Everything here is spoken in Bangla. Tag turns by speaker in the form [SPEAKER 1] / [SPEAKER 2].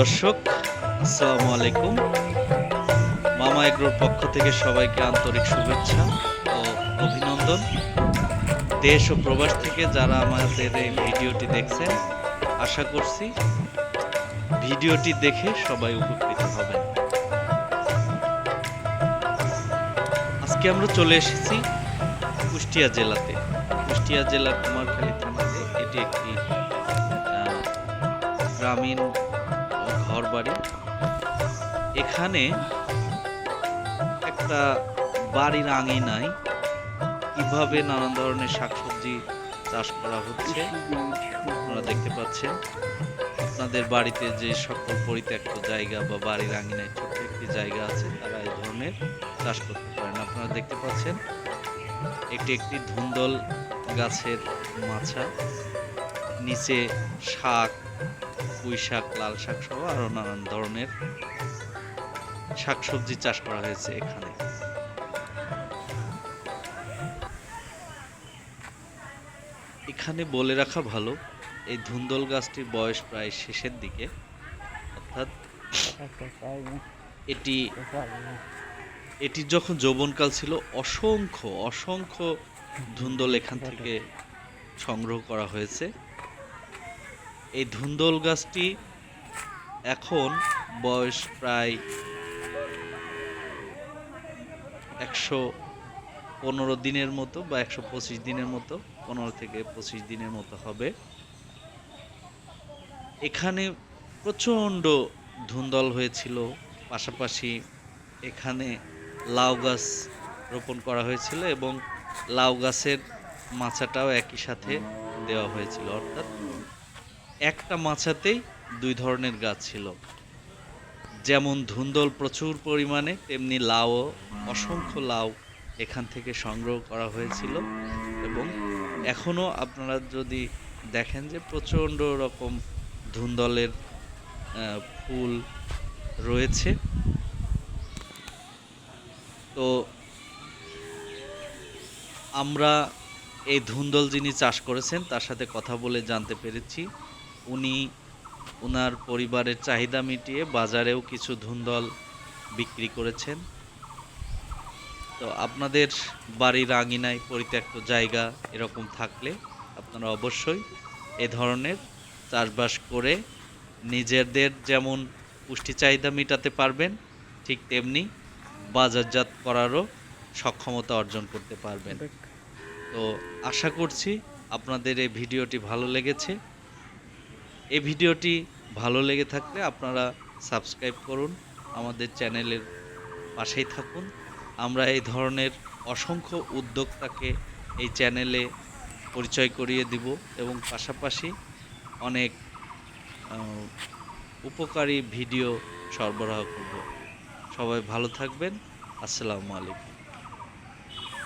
[SPEAKER 1] দর্শক, আসসালামু আলাইকুম। মামা এগ্রোর পক্ষ থেকে সবাইকে আন্তরিক শুভেচ্ছা ও অভিনন্দন। দেশ ও প্রবাস থেকে যারা আমাদের এই ভিডিওটি দেখছেন, আশা করছি ভিডিওটি দেখে সবাই উপকৃত হবেন। আজকে আমরা চলে এসেছি কুষ্টিয়া জেলাতে। কুষ্টিয়া জেলার কুমারখালী থানাতে এটি একটি গ্রামীণ ঘর বাড়ি এখানে একটা বাড়ির আঙিনায় কীভাবে নানান ধরনের শাকসবজি চাষ করা হচ্ছে, আপনারা দেখতে পাচ্ছেন। আপনাদের বাড়িতে যে সকল পরিত্যক্ত জায়গা বা বাড়ির আঙিনায় ছোট্ট একটি জায়গা আছে, তারা এই ধরনের চাষ করতে পারেন। আপনারা দেখতে পাচ্ছেন একটি একটি ধুন্দল গাছের মাছা। নিচে শাক পুঁই শাক লাল শাক সহ আরও নানান ধরনের শাকসবজি চাষ করা হয়েছে এখানে। এখানে বলে রাখা ভালো এই ধুন্দল গাছটির বয়স প্রায় শেষের দিকে অর্থাৎ এটি এটি যখন যৌবনকাল ছিল অসংখ্য অসংখ্য ধুন্দল এখান থেকে সংগ্রহ করা হয়েছে। এই ধুন্দল গাছটি এখন বয়স প্রায় একশো পনেরো দিনের মতো বা একশো পঁচিশ দিনের মতো, পনেরো থেকে পঁচিশ দিনের মতো হবে। এখানে প্রচণ্ড ধুন্দল হয়েছিল, পাশাপাশি এখানে লাউ গাছ রোপণ করা হয়েছিল এবং লাউ গাছের মাচাটাও একই সাথে দেওয়া হয়েছিল, অর্থাৎ একটা মাচাতেই দুই ধরনের গাছ ছিল। যেমন ধুন্দল প্রচুর পরিমাণে, তেমনি লাউও, অসংখ্য লাউ এখান থেকে সংগ্রহ করা হয়েছিল। এবং এখনও আপনারা যদি দেখেন যে প্রচণ্ড রকম ধুন্দলের ফুল রয়েছে। তো আমরা এই ধুন্দল যিনি চাষ করেছেন, তার সাথে কথা বলে জানতে পেরেছি। উনি ওনার পরিবারের চাহিদা মিটিয়ে বাজারেও কিছু ধুন্দল বিক্রি করেছেন। তো আপনাদের বাড়ির আঙিনায় পরিত্যক্ত জায়গা এরকম থাকলে আপনারা অবশ্যই এ ধরনের চাষবাস করে নিজেদের যেমন পুষ্টি চাহিদা মেটাতে পারবেন ঠিক তেমনি বাজারজাত করারও সক্ষমতা অর্জন করতে পারবেন। তো আশা করছি আপনাদের এই ভিডিওটি ভালো লেগেছে। এই ভিডিওটি ভালো লেগে থাকলে আপনারা সাবস্ক্রাইব করুন, আমাদের চ্যানেলের পাশেই থাকুন। আমরা এই ধরনের অসংখ্য উদ্যোক্তাকে এই চ্যানেলে পরিচয় করিয়ে দিব এবং পাশাপাশি অনেক উপকারী ভিডিও সরবরাহ করব। সবাই ভালো থাকবেন। আসসালামু আলাইকুম।